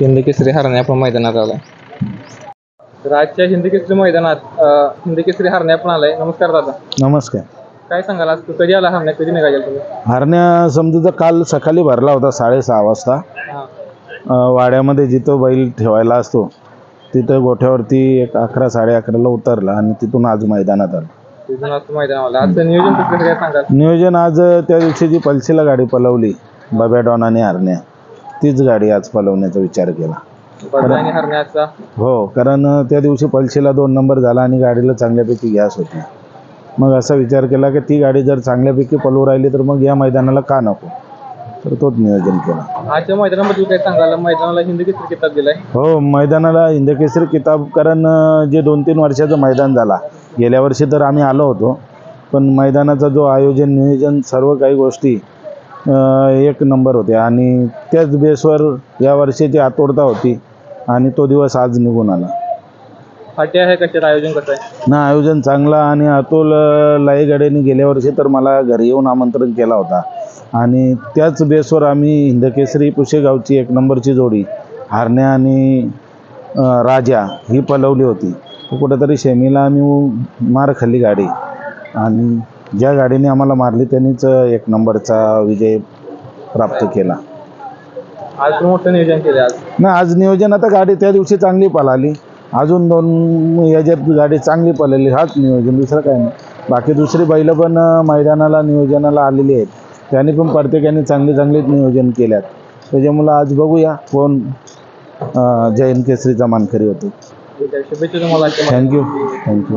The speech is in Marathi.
हिंदी केसरी हरणे आपण मैदानात आलाय. तर आजच्या हिंदी केसरी मैदानात अं, हिंदी केसरी हरणे आपण आलाय. नमस्कार दादा. नमस्कार. काय सांगाल आज? तू कधी आला हरण्या? कधी निघायला तुम्ही? हरण्या समजा काल सकाळी भरला होता साडेसहा वाजता. हा. अं, वाड्यामध्ये जिथं बैल ठेवायला असतो तिथं गोठ्यावरती एक अकरा साडे अकराला उतरला आणि तिथून आज मैदानात आलं. तिथून आज मैदान आलं. आजचं नियोजन कसं कसं काय सांगाल? नियोजन आज त्या दिवशी जी पल्सीला गाडी पलवली बब्या डॉन आणि हरण्या. तीच गाडी आज पलवण्याचा विचार केला. हरण्याचा? हो कारण त्या दिवशी पल्सीला दोन नंबर झाला आणि गाडीला चांगल्यापैकी गॅस होती. मग असा विचार केला की ती गाडी जर चांगल्यापैकी पलवू राहिली तर मग या मैदानाला का नको? तर तोच नियोजन केला. आजच्या मैदानाबद्दल काय सांगाल? मैदानाला हिंदी केसरी किताब दिलाय. हो मैदानाला हिंदकेसरी किताब कारण जे दोन तीन वर्षाचं मैदान झाला. गेल्या वर्षी तर आम्ही आलो होतो पण मैदानाचा जो आयोजन नियोजन सर्व काही गोष्टी एक नंबर होत्या आणि त्याच बेसवर या वर्षीची आतुरता होती आणि तो दिवस आज निघून आला. आहे कशात आयोजन कसं आहे? ना आयोजन चांगलं आणि अतुल अं, लाईगाड्याने गेल्या वर्षी तर मला घरी येऊन आमंत्रण केला होता. आणि त्याच बेसवर आम्ही हिंदकेसरी पुशेगावची एक नंबरची जोडी हारण्या आणि अं, राजा ही पलवली होती. कुठंतरी शेमीला आम्ही मार खाल्ली गाडी. आणि ज्या गाडीने आम्हाला मारली त्यांनीच एक नंबरचा विजय प्राप्त केला. आज पण मोठं नियोजन केलं आज? ना आज नियोजन आता गाडी त्या दिवशी चांगली पळाली. अजून दोन याच्यात गाडी चांगली पळाली हाच नियोजन दुसरं काय नाही. बाकी दुसरी बैलं पण मैदानाला नियोजनाला आलेली आहेत. त्यांनी पण प्रत्येकाने चांगली चांगलीच नियोजन केल्यात. त्याच्यामुळं आज बघूया कोण अं, जैन केसरीचा मानकरी होतो. शुभेच्छा तुम्हाला. Thank you thank you